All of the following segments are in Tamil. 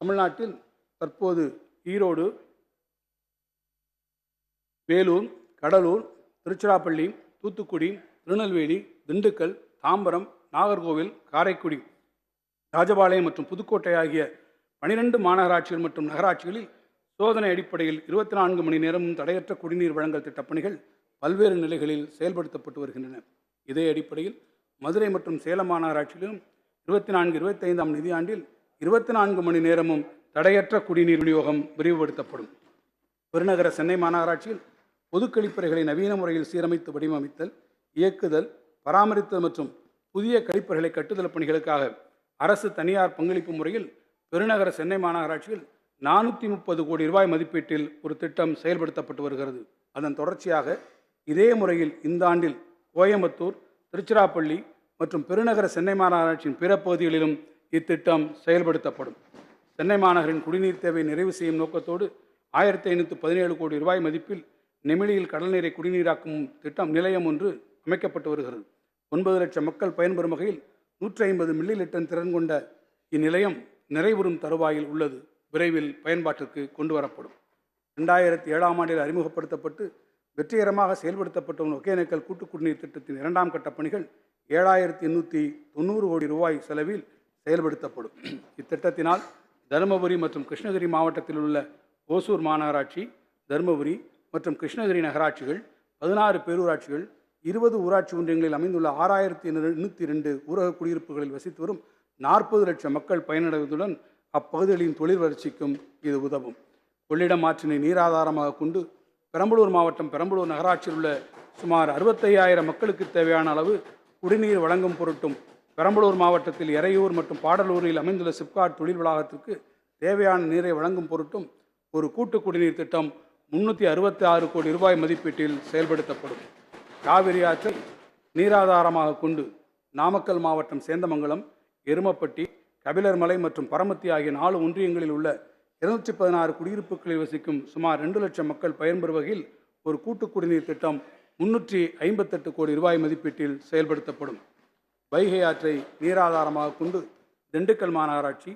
தமிழ்நாட்டில் தற்போது ஈரோடு வேலூர் கடலூர் திருச்சிராப்பள்ளி தூத்துக்குடி திருநெல்வேலி திண்டுக்கல் தாம்பரம் நாகர்கோவில் காரைக்குடி ராஜபாளையம் மற்றும் புதுக்கோட்டை ஆகிய பனிரெண்டு மாநகராட்சிகள் மற்றும் நகராட்சிகளில் சோதனை அடிப்படையில் இருபத்தி நான்கு மணி நேரமும் தடையற்ற குடிநீர் வழங்கல் திட்டப்பணிகள் பல்வேறு நிலைகளில் செயல்படுத்தப்பட்டு வருகின்றன. இதே அடிப்படையில் மதுரை மற்றும் சேலம் மாநகராட்சியிலும் இருபத்தி நான்கு இருபத்தைந்தாம் நிதியாண்டில் இருபத்தி நான்கு மணி நேரமும் தடையற்ற குடிநீர் விநியோகம் விரிவுபடுத்தப்படும். பெருநகர சென்னை மாநகராட்சியில் பொது கழிப்பறைகளை நவீன முறையில் சீரமைத்து வடிவமைத்தல் இயக்குதல் பராமரித்தல் மற்றும் புதிய கழிப்பறைகளை கட்டுதல் பணிகளுக்காக அரசு தனியார் பங்களிப்பு முறையில் பெருநகர சென்னை மாநகராட்சியில் நானூற்றி முப்பது கோடி ரூபாய் மதிப்பீட்டில் ஒரு திட்டம் செயல்படுத்தப்பட்டு வருகிறது. அதன் தொடர்ச்சியாக இதே முறையில் இந்த ஆண்டில் கோயம்புத்தூர் திருச்சிராப்பள்ளி மற்றும் பெருநகர சென்னை மாநகராட்சியின் பிற பகுதிகளிலும் இத்திட்டம் செயல்படுத்தப்படும். சென்னை மாநகரின் குடிநீர் தேவை நிறைவு செய்யும் நோக்கத்தோடு ஆயிரத்தி ஐநூற்றி பதினேழு கோடி ரூபாய் மதிப்பில் நெமிலியில் கடல் நீரை குடிநீராக்கும் திட்டம் நிலையம் ஒன்று அமைக்கப்பட்டு வருகிறது. ஒன்பது லட்சம் மக்கள் பயன்பெறும் வகையில் நூற்றி ஐம்பது மில்லி லிட்டர் திறன் கொண்ட இந்நிலையம் நிறைவுறும் தருவாயில் உள்ளது. விரைவில் பயன்பாட்டிற்கு கொண்டு வரப்படும். ரெண்டாயிரத்தி ஏழாம் ஆண்டில் அறிமுகப்படுத்தப்பட்டு வெற்றிகரமாக செயல்படுத்தப்பட்ட ஒகேனக்கல் கூட்டு குடிநீர் திட்டத்தின் இரண்டாம் கட்ட பணிகள் ஏழாயிரத்தி எண்ணூற்றி தொண்ணூறு கோடி ரூபாய் செலவில் செயல்படுத்தப்படும். இத்திட்டத்தினால் தருமபுரி மற்றும் கிருஷ்ணகிரி மாவட்டத்தில் உள்ள ஓசூர் மாநகராட்சி தருமபுரி மற்றும் கிருஷ்ணகிரி நகராட்சிகள் பதினாறு பேரூராட்சிகள் இருபது ஊராட்சி ஒன்றியங்களில் அமைந்துள்ள ஆறாயிரத்தி எண்ணூற்றி ரெண்டு ஊரக குடியிருப்புகளில் வசித்து வரும் நாற்பது லட்சம் மக்கள் பயனடைவதுடன் அப்பகுதிகளின் தொழில் வளர்ச்சிக்கும் இது உதவும். கொள்ளிடம் ஆற்றினை நீராதாரமாக கொண்டு பெரம்பலூர் மாவட்டம் பெரம்பலூர் நகராட்சியில் உள்ள சுமார் அறுபத்தையாயிரம் மக்களுக்கு தேவையான அளவு குடிநீர் வழங்கும் பொருட்டும் பெரம்பலூர் மாவட்டத்தில் எறையூர் மற்றும் பாடலூரில் அமைந்துள்ள சிப்காட் தொழில் வளாகத்திற்கு தேவையான நீரை வழங்கும் பொருட்டும் ஒரு கூட்டு குடிநீர் திட்டம் முன்னூற்றி அறுபத்தி ஆறு கோடி ரூபாய் மதிப்பீட்டில் செயல்படுத்தப்படும். காவிரி ஆற்றை நீராதாரமாக கொண்டு நாமக்கல் மாவட்டம் சேந்தமங்கலம் எருமப்பட்டி கபிலர்மலை மற்றும் பரமத்தி ஆகிய நாலு ஒன்றியங்களில் உள்ள இருநூற்றி பதினாறு குடியிருப்புகளில் வசிக்கும் சுமார் ரெண்டு லட்சம் மக்கள் பயன்பெறும் வகையில் ஒரு கூட்டு குடிநீர் திட்டம் முன்னூற்றி ஐம்பத்தெட்டு கோடி ரூபாய் மதிப்பீட்டில் செயல்படுத்தப்படும். வைகை ஆற்றை நீராதாரமாக கொண்டு திண்டுக்கல் மாநகராட்சி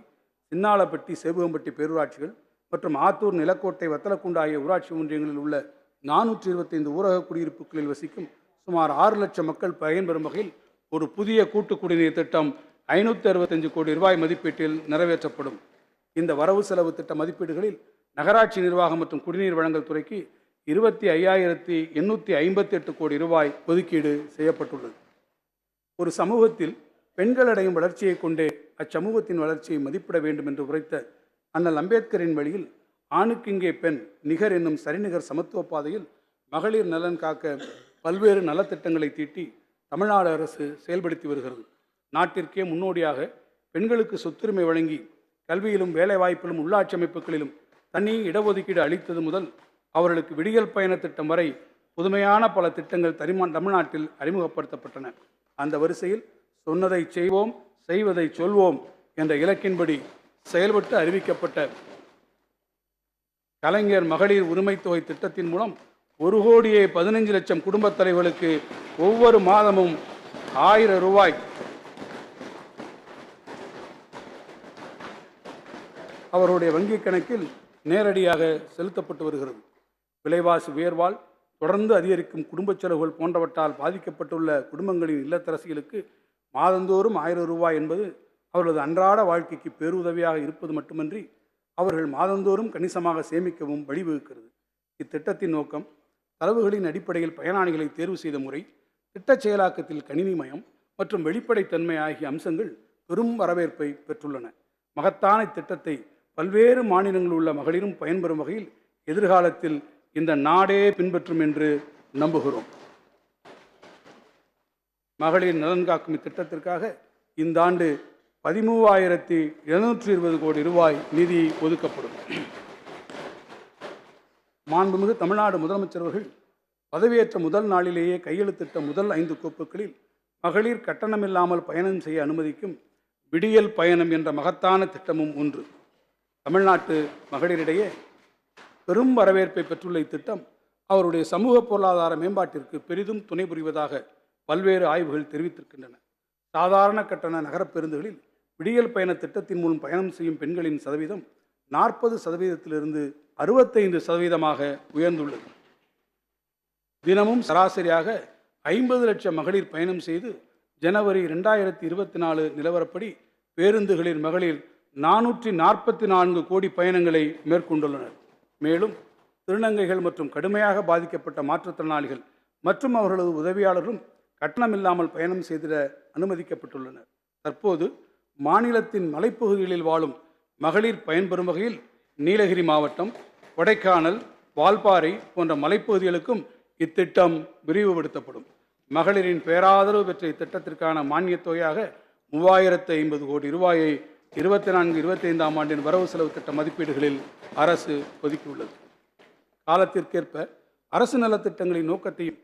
சின்னாளப்பட்டி சேபுகம்பட்டி பேரூராட்சிகள் மற்றும் ஆத்தூர் நிலக்கோட்டை வத்தலக்குண்டு ஆகிய ஊராட்சி ஒன்றியங்களில் உள்ள நானூற்றி இருபத்தைந்து ஊரக குடியிருப்புகளில் வசிக்கும் சுமார் ஆறு லட்சம் மக்கள் பயன்பெறும் வகையில் ஒரு புதிய கூட்டு குடிநீர் திட்டம் ஐநூற்றி அறுபத்தஞ்சு கோடி ரூபாய் மதிப்பீட்டில் நிறைவேற்றப்படும். இந்த வரவு செலவு திட்ட மதிப்பீடுகளில் நகராட்சி நிர்வாகம் மற்றும் குடிநீர் வழங்கல் துறைக்கு இருபத்தி ஐயாயிரத்தி எண்ணூற்றி ஐம்பத்தி எட்டு கோடி ரூபாய் ஒதுக்கீடு செய்யப்பட்டுள்ளது. ஒரு சமூகத்தில் பெண்கள் அடையும் வளர்ச்சியை கொண்டே அச்சமூகத்தின் வளர்ச்சியை மதிப்பிட வேண்டும் என்று உரைத்த அண்ணல் அம்பேத்கரின் வழியில் ஆணுக்கு இங்கே பெண் நிகர் என்னும் சரிநிகர் சமத்துவ பாதையில் மகளிர் நலன் காக்க பல்வேறு நலத்திட்டங்களை தீட்டி தமிழ்நாடு அரசு செயல்படுத்தி வருகிறது. நாட்டிற்கே முன்னோடியாக பெண்களுக்கு சொத்துரிமை வழங்கி கல்வியிலும் வேலைவாய்ப்பிலும் உள்ளாட்சி அமைப்புகளிலும் தனி இடஒதுக்கீடு அளித்தது முதல் அவர்களுக்கு விடியல் பயண திட்டம் வரை புதுமையான பல திட்டங்கள் தரிமான் தமிழ்நாட்டில் அறிமுகப்படுத்தப்பட்டன. அந்த வரிசையில் சொன்னதை செய்வோம் செய்வதை சொல்வோம் என்ற இலக்கின்படி செயல்பட்டு அறிவிக்கப்பட்ட கலைஞர் மகளிர் உரிமைத் தொகை திட்டத்தின் மூலம் ஒரு கோடியே பதினைஞ்சு லட்சம் குடும்பத் தலைவர்களுக்கு ஒவ்வொரு மாதமும் ஆயிரம் ரூபாய் அவருடைய வங்கிக் கணக்கில் நேரடியாக செலுத்தப்பட்டு வருகிறது. விலைவாசி உயர்வால் தொடர்ந்து அதிகரிக்கும் குடும்பச் செலவுகள் போன்றவற்றால் பாதிக்கப்பட்டுள்ள குடும்பங்களின் இல்லத்தரசிகளுக்கு மாதந்தோறும் ஆயிரம் ரூபாய் என்பது அவர்களது அன்றாட வாழ்க்கைக்கு பேருதவியாக இருப்பது மட்டுமன்றி அவர்கள் மாதந்தோறும் கணிசமாக சேமிக்கவும் வழிவகுக்கிறது. இத்திட்டத்தின் நோக்கம் தரவுகளின் அடிப்படையில் பயனாளிகளை தேர்வு செய்த முறை திட்டச் செயலாக்கத்தில் கணினிமயம் மற்றும் வெளிப்படைத்தன்மை ஆகிய அம்சங்கள் பெரும் வரவேற்பை பெற்றுள்ளன. மகத்தான இத்திட்டத்தை பல்வேறு மாநிலங்களில் உள்ள மகளிரும் பயன்பெறும் வகையில் எதிர்காலத்தில் இந்த நாடே பின்பற்றும் என்று நம்புகிறோம். மகளிர் நலன் காக்கும் இத்திட்டத்திற்காக இந்த ஆண்டு பதிமூவாயிரத்தி எழுநூற்றி இருபது கோடி ரூபாய் நிதி ஒதுக்கப்படும். மாண்புமிகு தமிழ்நாடு முதலமைச்சர் அவர்கள் பதவியேற்ற முதல் நாளிலேயே கையெழுத்திட்ட முதல் ஐந்து கோப்புகளில் மகளிர் கட்டணமில்லாமல் பயணம் செய்ய அனுமதிக்கும் விடியல் பயணம் என்ற மகத்தான திட்டமும் ஒன்று. தமிழ்நாட்டு மகளிரிடையே பெரும் வரவேற்பை பெற்றுள்ள இத்திட்டம் அவருடைய சமூக பொருளாதார மேம்பாட்டிற்கு பெரிதும் துணை புரிவதாக பல்வேறு ஆய்வுகள் தெரிவித்திருக்கின்றன. சாதாரண கட்டண நகரப் பேருந்துகளில் விடியல் பயண திட்டத்தின் மூலம் பயணம் செய்யும் பெண்களின் சதவீதம் நாற்பது சதவீதத்திலிருந்து அறுபத்தைந்து சதவீதமாக உயர்ந்துள்ளது. தினமும் சராசரியாக ஐம்பது லட்சம் மகளிர் பயணம் செய்து ஜனவரி ரெண்டாயிரத்தி இருபத்தி நாலு நிலவரப்படி பேருந்துகளின் மகளிர் நானூற்றி நாற்பத்தி நான்கு கோடி பயணங்களை மேற்கொண்டுள்ளனர். மேலும் திருநங்கைகள் மற்றும் கடுமையாக பாதிக்கப்பட்ட மாற்றுத்திறனாளிகள் மற்றும் அவர்களது உதவியாளர்களும் கட்டணமில்லாமல் பயணம் செய்திட அனுமதிக்கப்பட்டுள்ளனர். தற்போது மாநிலத்தின் மலைப்பகுதிகளில் வாழும் மகளிர் பயன்பெறும் வகையில் நீலகிரி மாவட்டம் கொடைக்கானல் வால்பாறை போன்ற மலைப்பகுதிகளுக்கும் இத்திட்டம் விரிவுபடுத்தப்படும். மகளிரின் பேராதரவு பெற்ற இத்திட்டத்திற்கான மானியத் தொகையாக மூவாயிரத்து ஐம்பது கோடி ரூபாயை இருபத்தி நான்கு இருபத்தைந்தாம் ஆண்டின் வரவு செலவு திட்ட மதிப்பீடுகளில் அரசு ஒதுக்கியுள்ளது. காலத்திற்கேற்ப அரசு நலத்திட்டங்களின் நோக்கத்தையும்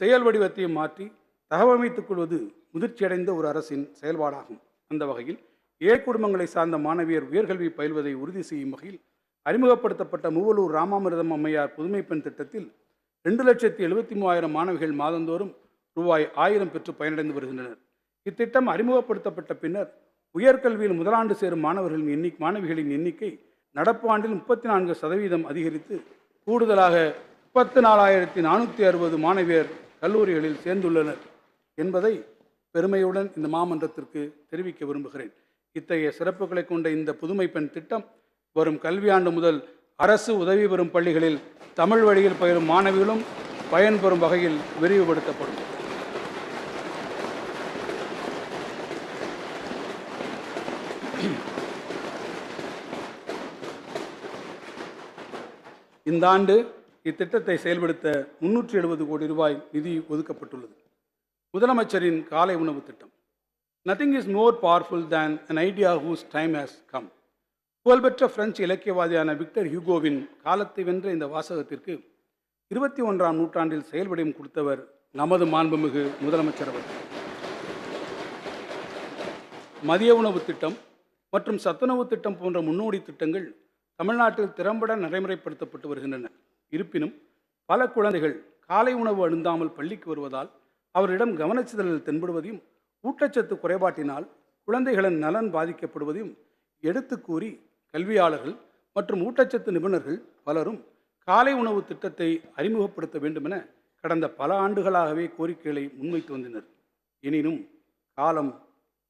செயல் வடிவத்தையும் மாற்றி தகவமைத்துக் கொள்வது முதிர்ச்சியடைந்த ஒரு அரசின் செயல்பாடாகும். அந்த வகையில் ஏழை குடும்பங்களை சார்ந்த மாணவியர் உயர்கல்வி பயில்வதை உறுதி செய்யும் வகையில் அறிமுகப்படுத்தப்பட்ட மூவலூர் ராமாமிர்தம் அம்மையார் புதுமை பெண் திட்டத்தில் ரெண்டு லட்சத்தி எழுபத்தி மூவாயிரம் மாணவிகள் மாதந்தோறும் ரூபாய் ஆயிரம் பெற்று பயனடைந்து வருகின்றனர். இத்திட்டம் அறிமுகப்படுத்தப்பட்ட பின்னர் உயர்கல்வியில் முதலாண்டு சேரும் மாணவர்களின் எண்ணி மாணவிகளின் எண்ணிக்கை நடப்பு ஆண்டில் முப்பத்தி நான்கு சதவீதம் அதிகரித்து கூடுதலாக முப்பத்து நாலாயிரத்தி நானூற்றி அறுபது மாணவியர் கல்லூரிகளில் சேர்ந்துள்ளனர் என்பதை பெருமையுடன் இந்த மாமன்றத்திற்கு தெரிவிக்க விரும்புகிறேன். இத்தகைய சிறப்புகளை கொண்ட இந்த புதுமை பெண் திட்டம் வரும் கல்வியாண்டு முதல் அரசு உதவி பெறும் பள்ளிகளில் தமிழ் வழியில் பயிலும் மாணவிகளும் பயன்பெறும் வகையில் விரிவுபடுத்தப்படும். இந்த ஆண்டு இத்திட்டத்தை செயல்படுத்த முன்னூற்றி எழுபது கோடி ரூபாய் நிதி ஒதுக்கப்பட்டுள்ளது. முதலமைச்சரின் காலை உணவு திட்டம். Nothing is more powerful than an idea whose time has come புகழ்பெற்ற பிரெஞ்சு இலக்கியவாதியான விக்டர் ஹியூகோவின் காலத்தை வென்ற இந்த வாசகத்திற்கு இருபத்தி ஒன்றாம் நூற்றாண்டில் செயல்படையும் கொடுத்தவர் நமது மாண்புமிகு முதலமைச்சர் அவர்கள் மதிய உணவு திட்டம் மற்றும் சத்துணவு திட்டம் போன்ற முன்னோடி திட்டங்கள் தமிழ்நாட்டில் திறம்பட நடைமுறைப்படுத்தப்பட்டு வருகின்றன. இருப்பினும் பல குழந்தைகள் காலை உணவு அருந்தாமல் பள்ளிக்கு வருவதால் அவரிடம் கவனச்சிதழல் தென்படுவதையும் ஊட்டச்சத்து குறைபாட்டினால் குழந்தைகளின் நலன் பாதிக்கப்படுவதையும் எடுத்து கூறி கல்வியாளர்கள் மற்றும் ஊட்டச்சத்து நிபுணர்கள் பலரும் காலை உணவு திட்டத்தை அறிமுகப்படுத்த வேண்டுமென கடந்த பல ஆண்டுகளாகவே கோரிக்கைகளை முன்வைத்து வந்தனர். எனினும் காலம்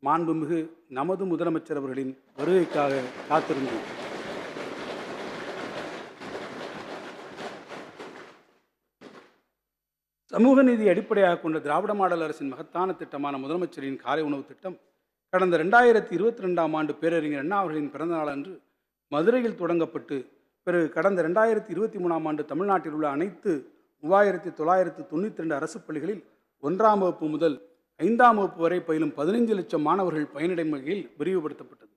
மாண்புமிகு நமது முதலமைச்சர் அவர்களின் வருகைக்காக காத்திருந்தது சமூக நீதி அடிப்படையாக கொண்ட திராவிட மாடல் அரசின் மகத்தான திட்டமான முதலமைச்சரின் காலை உணவு திட்டம் கடந்த ரெண்டாயிரத்தி இருபத்தி ரெண்டாம் ஆண்டு பேரறிஞர் அண்ணா அவர்களின் பிறந்தநாள் அன்று மதுரையில் தொடங்கப்பட்டு பிறகு கடந்த ரெண்டாயிரத்தி இருபத்தி மூணாம் ஆண்டு தமிழ்நாட்டில் உள்ள அனைத்து மூவாயிரத்தி தொள்ளாயிரத்து தொண்ணூற்றி ரெண்டு அரசு பள்ளிகளில் ஒன்றாம் வகுப்பு முதல் ஐந்தாம் வகுப்பு வரை பயிலும் பதினைஞ்சு லட்சம் மாணவர்கள் பயனடையும் வகையில் விரிவுபடுத்தப்பட்டது.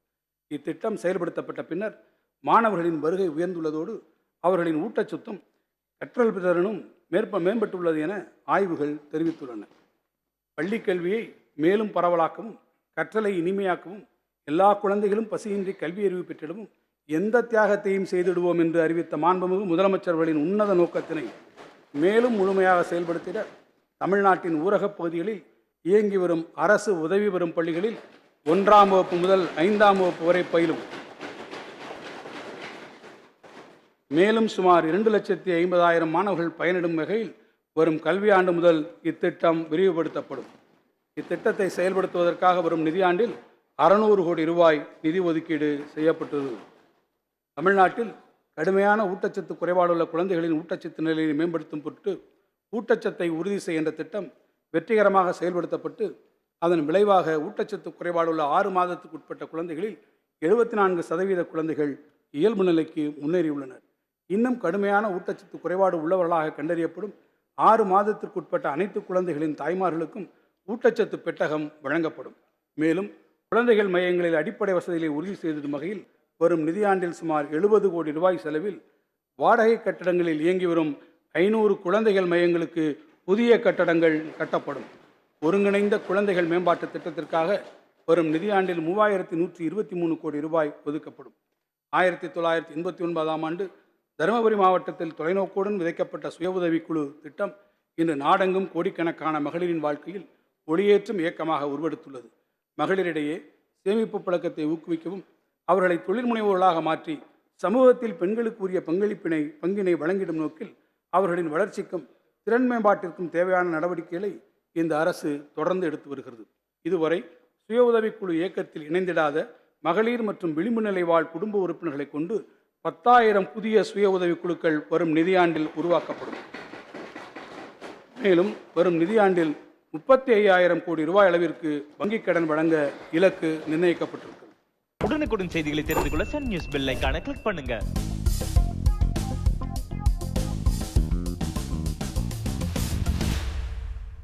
இத்திட்டம் செயல்படுத்தப்பட்ட பின்னர் மாணவர்களின் வருகை உயர்ந்துள்ளதோடு அவர்களின் ஊட்டச்சத்தும் கற்றல் பிறனும் மேற்ப மேம்பட்டுள்ளது என ஆய்வுகள் தெரிவித்துள்ளன. பள்ளிக் கல்வியை மேலும் பரவலாக்கவும் கற்றலை இனிமையாக்கவும் எல்லா குழந்தைகளும் பசியின்றி கல்வி அறிவு பெற்றிடவும் எந்த தியாகத்தையும் செய்திடுவோம் என்று அறிவித்த மாண்புமிகு முதலமைச்சர்களின் உன்னத நோக்கத்தினை மேலும் முழுமையாக செயல்படுத்திட தமிழ்நாட்டின் ஊரகப் பகுதிகளில் இயங்கி வரும் அரசு உதவி பெறும் பள்ளிகளில் ஒன்றாம் வகுப்பு முதல் ஐந்தாம் வகுப்பு வரை பயிலும். மேலும் சுமார் இரண்டு லட்சத்தி ஐம்பதாயிரம் மாணவர்கள் பயனிடும் வகையில் வரும் கல்வியாண்டு முதல் இத்திட்டம் விரிவுபடுத்தப்படும். இத்திட்டத்தை செயல்படுத்துவதற்காக வரும் நிதியாண்டில் அறுநூறு கோடி ரூபாய் நிதி ஒதுக்கீடு செய்யப்பட்டுள்ளது. தமிழ்நாட்டில் கடுமையான ஊட்டச்சத்து குறைபாடுள்ள குழந்தைகளின் ஊட்டச்சத்து நிலையை மேம்படுத்தும் பொருட்டு ஊட்டச்சத்தை உறுதி செய்கின்ற திட்டம் வெற்றிகரமாக செயல்படுத்தப்பட்டு அதன் விளைவாக ஊட்டச்சத்து குறைபாடுள்ள ஆறு மாதத்துக்கு உட்பட்ட குழந்தைகளில் எழுபத்தி நான்கு சதவீத குழந்தைகள் இயல்பு நிலைக்கு முன்னேறியுள்ளனர். இன்னும் கடுமையான ஊட்டச்சத்து குறைபாடு உள்ளவர்களாக கண்டறியப்படும் ஆறு மாதத்திற்குட்பட்ட அனைத்து குழந்தைகளின் தாய்மார்களுக்கும் ஊட்டச்சத்து பெட்டகம் வழங்கப்படும். மேலும் குழந்தைகள் மையங்களில் அடிப்படை வசதிகளை உறுதி செய்திடும் வகையில் வரும் நிதியாண்டில் சுமார் எழுபது கோடி ரூபாய் செலவில் வாடகை கட்டடங்களில் இயங்கி வரும் ஐநூறு குழந்தைகள் மையங்களுக்கு புதிய கட்டடங்கள் கட்டப்படும். ஒருங்கிணைந்த குழந்தைகள் மேம்பாட்டு திட்டத்திற்காக வரும் நிதியாண்டில் மூவாயிரத்தி நூற்றி இருபத்தி மூணு கோடி ரூபாய் ஒதுக்கப்படும். ஆயிரத்தி தொள்ளாயிரத்தி எண்பத்தி ஒன்பதாம் ஆண்டு தருமபுரி மாவட்டத்தில் தொலைநோக்குடன் விதைக்கப்பட்ட சுய உதவிக்குழு திட்டம் இன்று நாடெங்கும் கோடிக்கணக்கான மகளிரின் வாழ்க்கையில் ஒளியேற்றும் இயக்கமாக உருவெடுத்துள்ளது. மகளிரிடையே சேமிப்பு பழக்கத்தை ஊக்குவிக்கவும் அவர்களை தொழில் முனைவோர்களாக மாற்றி சமூகத்தில் பெண்களுக்கு உரிய பங்களிப்பினை பங்கினை வழங்கிடும் நோக்கில் அவர்களின் வளர்ச்சிக்கும் திறன் மேம்பாட்டிற்கும் தேவையான நடவடிக்கைகளை இந்த அரசு தொடர்ந்து எடுத்து வருகிறது. இதுவரை சுய உதவிக்குழு இயக்கத்தில் இணைந்திடாத மகளிர் மற்றும் விளிம்பு நிலை வாழ் குடும்ப உறுப்பினர்களை கொண்டு பத்தாயிரம் புதிய சுய உதவிக்குழுக்கள் வரும் நிதியாண்டில் உருவாக்கப்படும். மேலும் வரும் நிதியாண்டில் முப்பத்தி ஐயாயிரம் கோடி ரூபாய் அளவிற்கு வங்கிக் கடன் வழங்க இலக்கு நிர்ணயிக்கப்பட்டிருக்கிறது. உடனுக்குடன் செய்திகளை தெரிந்து கொள்ள சன் நியூஸ் பெல் ஐகானை கிளிக் பண்ணுங்க.